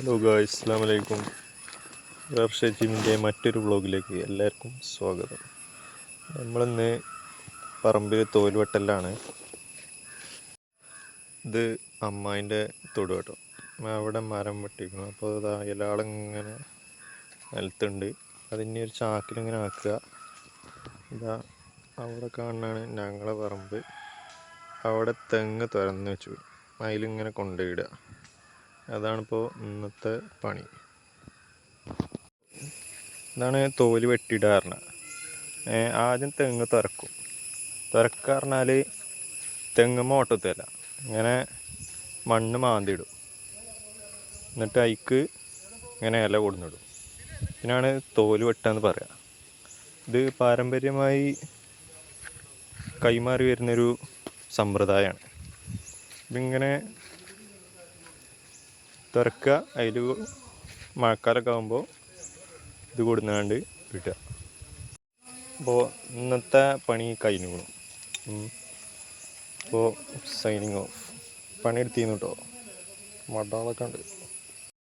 Hello ഗായ് ഇസ്ലാം വലൈക്കും വർഷ ജിമ്മിന്റെ മറ്റൊരു വ്ളോഗിലേക്ക് എല്ലാവർക്കും സ്വാഗതം. നമ്മളിന്ന് പറമ്പിൽ തോൽവെട്ടലാണ്. ഇത് അമ്മായിന്റെ തൊടുവട്ടം അവിടെ മരം വെട്ടിക്കണം അപ്പോൾ ഇലാളിങ്ങനെ നിലത്തുണ്ട്. അതിനെ ഒരു ചാക്കിലിങ്ങനെ ആക്കുക. ഇതാ അവിടെ കാണാണ് ഞങ്ങളെ പറമ്പ്. അവിടെ തെങ്ങ് തുറന്ന് വെച്ചു. അതിലിങ്ങനെ കൊണ്ടുപോയിടുക. അതാണിപ്പോൾ ഇന്നത്തെ പണി. ഇതാണ് തോൽ വെട്ടിയിടാറിന ആദ്യം തെങ്ങ് തുറക്കും തുറക്കുക പറഞ്ഞാൽ തെങ്ങ് മോട്ടത്തല്ല ഇങ്ങനെ മണ്ണ് മാന്തിയിടും. എന്നിട്ട് അതിക്ക് ഇങ്ങനെ ഇല കൊടുന്നിടും. ഇതിനാണ് തോൽ വെട്ടാന്ന് പറയുക ഇത് പാരമ്പര്യമായി കൈമാറി വരുന്നൊരു സമ്പ്രദായമാണ് ഇതിങ്ങനെ തുറക്കുക അതിൽ മഴക്കാലൊക്കെ ആകുമ്പോൾ ഇത് കൊടുന്നാണ്ട് കിട്ടുക. അപ്പോൾ ഇന്നത്തെ പണി കഴിഞ്ഞു അപ്പോൾ സൈനിങ് ഓഫ് പണിയെടുത്തിരുന്നു കേട്ടോ മടാളൊക്കെ ഉണ്ട്.